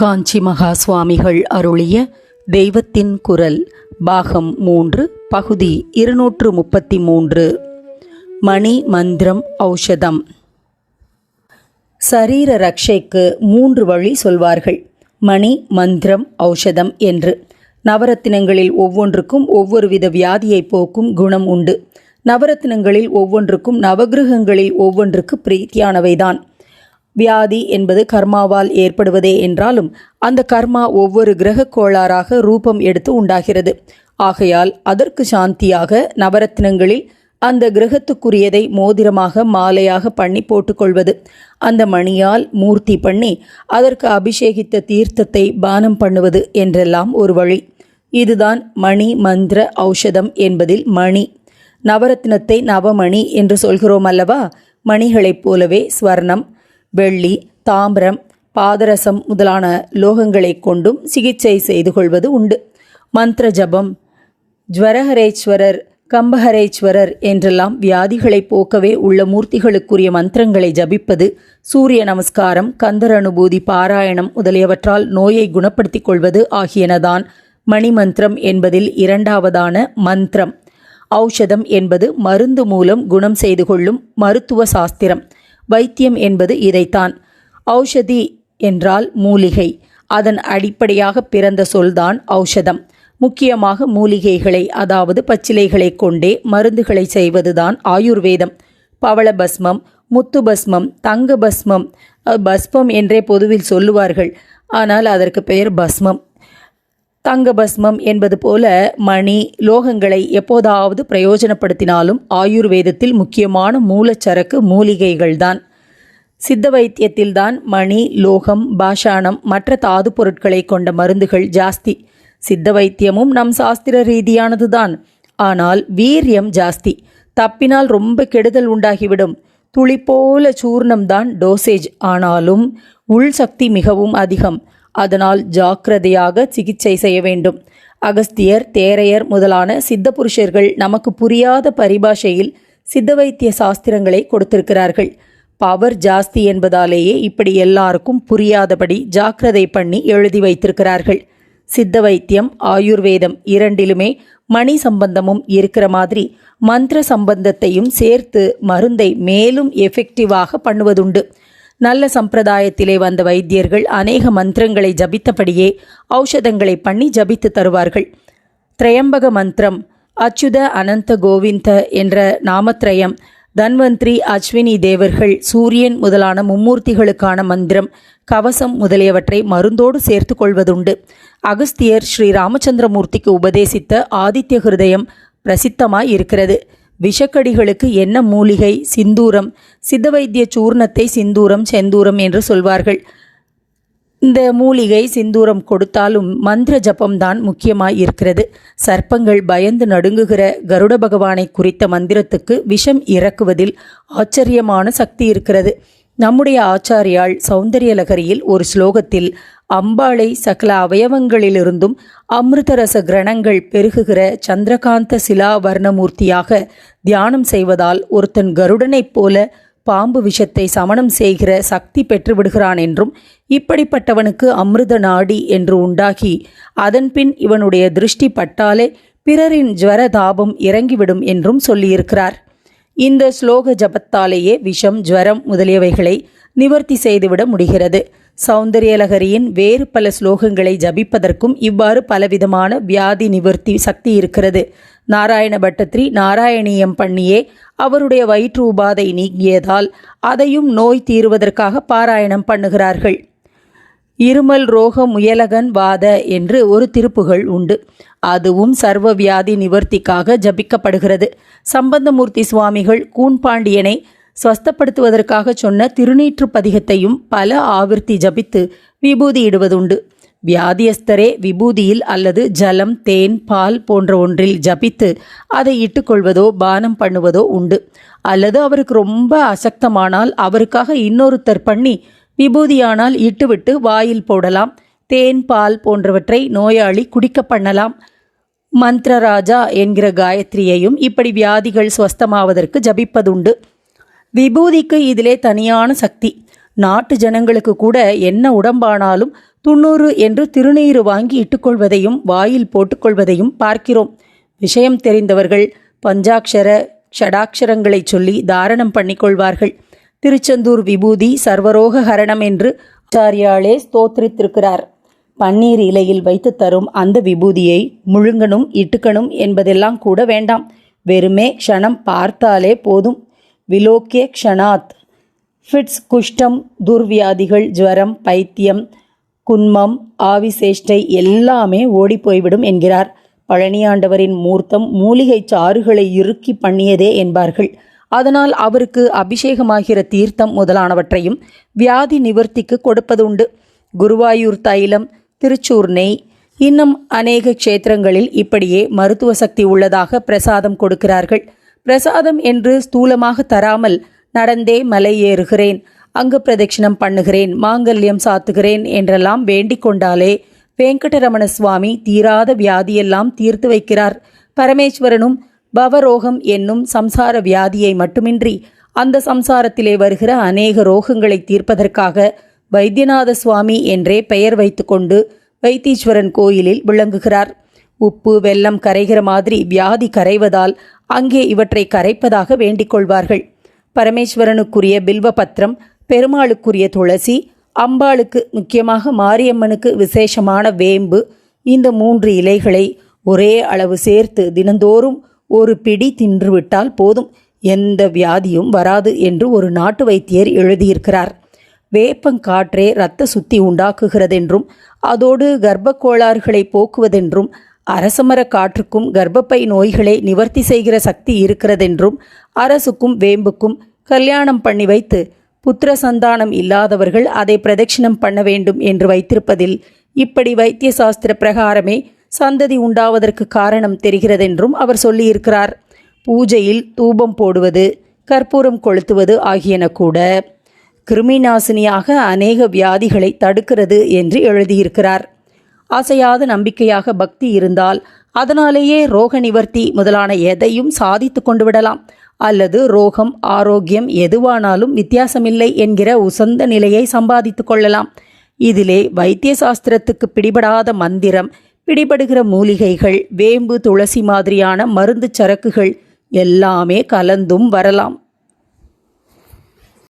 காஞ்சி மகா சுவாமிகள் அருளிய தெய்வத்தின் குரல் பாகம் மூன்று பகுதி இருநூற்று முப்பத்தி மூன்று. மணி மந்திரம் ஔஷதம். சரீர ரக்ஷைக்கு மூன்று வழி சொல்வார்கள். மணி மந்திரம் ஔஷதம் என்று. நவரத்தினங்களில் ஒவ்வொன்றுக்கும் ஒவ்வொரு வித வியாதியை போக்கும் குணம் உண்டு. நவரத்தினங்களில் ஒவ்வொன்றுக்கும் நவகிரகங்களில் ஒவ்வொன்றுக்கு பிரீத்தியானவைதான். வியாதி என்பது கர்மாவால் ஏற்படுவதே என்றாலும் அந்த கர்மா ஒவ்வொரு கிரக கோளாறாக ரூபம் எடுத்து உண்டாகிறது. ஆகையால் அதற்கு சாந்தியாக நவரத்னங்களில் அந்த கிரகத்துக்குரியதை மோதிரமாக மாலையாக பண்ணி போட்டுக்கொள்வது. அந்த மணியால் மூர்த்தி பண்ணி அதற்கு அபிஷேகித்த தீர்த்தத்தை பானம் பண்ணுவது என்றெல்லாம் ஒரு வழி. இதுதான் மணி மந்திர ஔஷதம் என்பதில் மணி. நவரத்னத்தை நவமணி என்று சொல்கிறோம் அல்லவா? மணிகளைப் போலவே ஸ்வர்ணம். வெள்ளி தாமிரம் பாதரசம் முதலான லோகங்களைக் கொண்டும் சிகிச்சை செய்து கொள்வது உண்டு. மந்திர ஜபம் ஜுவரஹரேஸ்வரர் கம்பஹரேஸ்வரர் என்றெல்லாம் வியாதிகளை போக்கவே உள்ள மூர்த்திகளுக்குரிய மந்திரங்களை ஜபிப்பது சூரிய நமஸ்காரம் கந்தர் அனுபூதி பாராயணம் முதலியவற்றால் நோயை குணப்படுத்திக் கொள்வது ஆகியனதான் மணிமந்திரம் என்பதில் இரண்டாவதான மந்திரம். ஔஷதம் என்பது மருந்து மூலம் குணம் செய்து கொள்ளும் மருத்துவ சாஸ்திரம். வைத்தியம் என்பது இதைத்தான். ஔஷதி என்றால் மூலிகை. அதன் அடிப்படையாக பிறந்த சொல்தான் ஔஷதம். முக்கியமாக மூலிகைகளை அதாவது பச்சிலைகளை கொண்டே மருந்துகளை செய்வதுதான் ஆயுர்வேதம். பவளபஸ்மம் முத்து பஸ்மம் தங்க பஸ்மம் பஸ்மம் என்றே பொதுவில் சொல்லுவார்கள். ஆனால் அதற்கு பெயர் பஸ்மம். தங்க பஸ்மம் என்பது போல மணி லோகங்களை எப்போதாவது பிரயோஜனப்படுத்தினாலும் ஆயுர்வேதத்தில் முக்கியமான மூலச்சரக்கு மூலிகைகள்தான். சித்த வைத்தியத்தில்தான் மணி லோகம் பாஷாணம் மற்ற தாது பொருட்களை கொண்ட மருந்துகள் ஜாஸ்தி. சித்த வைத்தியமும் நம் சாஸ்திர ரீதியானதுதான். ஆனால் வீரியம் ஜாஸ்தி. தப்பினால் ரொம்ப கெடுதல் உண்டாகிவிடும். துளி போல சூர்ணம்தான் டோசேஜ். ஆனாலும் உள் சக்தி மிகவும் அதிகம். அதனால் ஜாக்கிரதையாக சிகிச்சை செய்ய வேண்டும். அகஸ்தியர் தேரையர் முதலான சித்த புருஷர்கள் நமக்கு புரியாத பரிபாஷையில் சித்த வைத்திய சாஸ்திரங்களை கொடுத்திருக்கிறார்கள். பவர் ஜாஸ்தி என்பதாலேயே இப்படி எல்லாருக்கும் புரியாதபடி ஜாக்கிரதை பண்ணி எழுதி வைத்திருக்கிறார்கள். சித்த வைத்தியம் ஆயுர்வேதம் இரண்டிலுமே மணி சம்பந்தமும் இருக்கிற மாதிரி மந்திர சம்பந்தத்தையும் சேர்த்து மருந்தை மேலும் எஃபெக்டிவாக பண்ணுவதுண்டு. நல்ல சம்பிரதாயத்திலே வந்த வைத்தியர்கள் அநேக மந்திரங்களை ஜபித்தபடியே ஔஷதங்களை பண்ணி ஜபித்து தருவார்கள். திரையம்பக மந்திரம் அச்சுத அனந்த கோவிந்த என்ற நாமத்ரயம் தன்வந்திரி அஸ்வினி தேவர்கள் சூரியன் முதலான மும்மூர்த்திகளுக்கான மந்திரம் கவசம் முதலியவற்றை மருந்தோடு சேர்த்து கொள்வதுண்டு. அகஸ்தியர் ஸ்ரீ ராமச்சந்திரமூர்த்திக்கு உபதேசித்த ஆதித்ய ஹிருதயம் பிரசித்தமாய் இருக்கிறது விஷக்கடிகளுக்கு என்ன மூலிகை? சிந்தூரம். சித்த வைத்திய சூர்ணத்தை சிந்தூரம் செந்தூரம் என்று சொல்வார்கள். இந்த மூலிகை சிந்தூரம் கொடுத்தாலும் மந்திர ஜபம்தான் முக்கியமாய் இருக்கிறது. சர்ப்பங்கள் பயந்து நடுங்குகிற கருட பகவானை குறித்த மந்திரத்துக்கு விஷம் இறக்குவதில் ஆச்சரியமான சக்தி இருக்கிறது. நம்முடைய ஆச்சாரியால் சௌந்தரியலகரியில் ஒரு ஸ்லோகத்தில் அம்பாளை சகல அவயவங்களிலிருந்தும் அமிர்தரச கிரணங்கள் பெருகுகிற சந்திரகாந்த சிலா வர்ணமூர்த்தியாக தியானம் செய்வதால் ஒருத்தன் கருடனைப் போல பாம்பு விஷத்தை சமணம் செய்கிற சக்தி பெற்றுவிடுகிறான் என்றும் இப்படிப்பட்டவனுக்கு அமிர்த நாடி என்று உண்டாகி அதன்பின் இவனுடைய திருஷ்டி பட்டாலே பிறரின் ஜுவர தாபம் இறங்கிவிடும் என்றும் சொல்லியிருக்கிறார். இந்த ஸ்லோக ஜபத்தாலேயே விஷம் ஜுவரம் முதலியவைகளை நிவர்த்தி செய்துவிட முடிகிறது. சௌந்தரியலகரியின் வேறு பல ஸ்லோகங்களை ஜபிப்பதற்கும் இவ்வாறு பலவிதமான வியாதி நிவர்த்தி சக்தி இருக்கிறது. நாராயண பட்டத்ரி நாராயணியம் பண்ணியே அவருடைய வயிற்று உபாதை நீங்கியதால் அதையும் நோய் தீருவதற்காக பாராயணம் பண்ணுகிறார்கள். இருமல் ரோக முயலகன் வாத என்று ஒரு திருப்புகள் உண்டு. அதுவும் சர்வ வியாதி நிவர்த்திக்காக ஜபிக்கப்படுகிறது. சம்பந்தமூர்த்தி சுவாமிகள் கூன்பாண்டியனை ஸ்வஸ்தப்படுத்துவதற்காக சொன்ன திருநீற்று பதிகத்தையும் பல ஆவிர்த்தி ஜபித்து விபூதியிடுவதுண்டு. வியாதியஸ்தரே விபூதியில் அல்லது ஜலம் தேன் பால் போன்ற ஒன்றில் ஜபித்து அதை இட்டுக்கொள்வதோ பானம் பண்ணுவதோ உண்டு. அல்லது அவருக்கு ரொம்ப அசக்தமானால் அவருக்காக இன்னொருத்தர் பண்ணி விபூதியானால் இட்டுவிட்டு வாயில் போடலாம். தேன் பால் போன்றவற்றை நோயாளி குடிக்க பண்ணலாம். மந்திரராஜா என்கிற காயத்ரியையும் இப்படி வியாதிகள் ஸ்வஸ்தமாவதற்கு ஜபிப்பதுண்டு. விபூதிக்கு இதிலே தனியான சக்தி. நாட்டு ஜனங்களுக்கு கூட என்ன உடம்பானாலும் துண்ணூறு என்று திருநீறு வாங்கி இட்டுக்கொள்வதையும் வாயில் போட்டுக்கொள்வதையும் பார்க்கிறோம். விஷயம் தெரிந்தவர்கள் பஞ்சாட்சர ஷடாட்சரங்களை சொல்லி தாரணம் பண்ணிக்கொள்வார்கள். திருச்செந்தூர் விபூதி சர்வரோக ஹரணம் என்று ஆச்சாரியாலே ஸ்தோத்திரித்திருக்கிறார். பன்னீர் இலையில் வைத்து தரும் அந்த விபூதியை முழுங்கணும் இட்டுக்கணும் என்பதெல்லாம் கூட வேண்டாம். வெறுமே க்ஷணம் பார்த்தாலே போதும். விலோக்கிய க்ஷணாத். ஃபிட்ஸ் குஷ்டம் துர்வியாதிகள் ஜுவரம் பைத்தியம் குன்மம் ஆவிசேஷ்டை எல்லாமே ஓடிப்போய்விடும் என்கிறார். பழனியாண்டவரின் மூர்த்தம் மூலிகை சாறுகளை இறுக்கி பண்ணியதே என்பார்கள். அதனால் அவருக்கு அபிஷேகமாகிற தீர்த்தம் முதலானவற்றையும் வியாதி நிவர்த்திக்கு கொடுப்பதுண்டு. குருவாயூர் தைலம் திருச்சூர் நெய் இன்னும் அநேக க்ஷேத்திரங்களில் இப்படியே மருத்துவ சக்தி உள்ளதாக பிரசாதம் கொடுக்கிறார்கள். பிரசாதம் என்று ஸ்தூலமாக தராமல் நடந்தே மலை ஏறுகிறேன். அங்கு பிரதட்சிணம் பண்ணுகிறேன் மாங்கல்யம் சாத்துகிறேன் என்றெல்லாம் வேண்டிக் கொண்டாலே வெங்கடரமண சுவாமி தீராத வியாதியெல்லாம் தீர்த்து வைக்கிறார். பரமேஸ்வரனும் பவரோகம் என்னும் சம்சார வியாதியை மட்டுமின்றி அந்த சம்சாரத்திலே வருகிற அநேக ரோகங்களை தீர்ப்பதற்காக வைத்தியநாத சுவாமி என்றே பெயர் வைத்துக்கொண்டு வைத்தீஸ்வரன் கோயிலில் விளங்குகிறார். உப்பு வெல்லம் கரைகிற மாதிரி வியாதி கரைவதால் அங்கே இவற்றை கரைப்பதாக வேண்டிக் கொள்வார்கள். பரமேஸ்வரனுக்குரிய பில்வபத்திரம் பெருமாளுக்குரிய துளசி அம்பாளுக்கு முக்கியமாக மாரியம்மனுக்கு விசேஷமான வேம்பு இந்த மூன்று இலைகளை ஒரே அளவு சேர்த்து தினந்தோறும் ஒரு பிடி தின்றுவிட்டால் போதும். எந்த வியாதியும் வராது என்று ஒரு நாட்டு வைத்தியர் எழுதியிருக்கிறார். வேப்பங்காற்றே இரத்த சுத்தி உண்டாக்குகிறதென்றும் அதோடு கர்ப்ப கோளாறுகளை போக்குவதென்றும் அரசமர காற்றுக்கும் கர்ப்பப்பை நோய்களை நிவர்த்தி செய்கிற சக்தி இருக்கிறதென்றும் அரசுக்கும் வேம்புக்கும் கல்யாணம் பண்ணி வைத்து புத்திர சந்தானம் இல்லாதவர்கள் அதை பிரதட்சிணம் பண்ண வேண்டும் என்று வைத்திருப்பதில் இப்படி வைத்திய சாஸ்திர பிரகாரமே சந்ததி உண்டாவதற்கு காரணம் தெரிகிறதென்றும் அவர் சொல்லியிருக்கிறார். பூஜையில் தூபம் போடுவது கற்பூரம் கொளுத்துவது ஆகியன கூட கிருமிநாசினியாக அநேக வியாதிகளை தடுக்கிறது என்று எழுதியிருக்கிறார். அசையாத நம்பிக்கையாக பக்தி இருந்தால் அதனாலேயே ரோக நிவர்த்தி முதலான எதையும் சாதித்து கொண்டு விடலாம் அல்லது ரோகம் ஆரோக்கியம் எதுவானாலும் வித்தியாசமில்லை என்கிற உசந்த நிலையை சம்பாதித்து கொள்ளலாம். இதிலே வைத்திய சாஸ்திரத்துக்கு பிடிபடாத மந்திரம் பிடிபடுகிற மூலிகைகள் வேம்பு துளசி மாதிரியான மருந்து சரக்குகள் எல்லாமே கலந்தும் வரலாம்.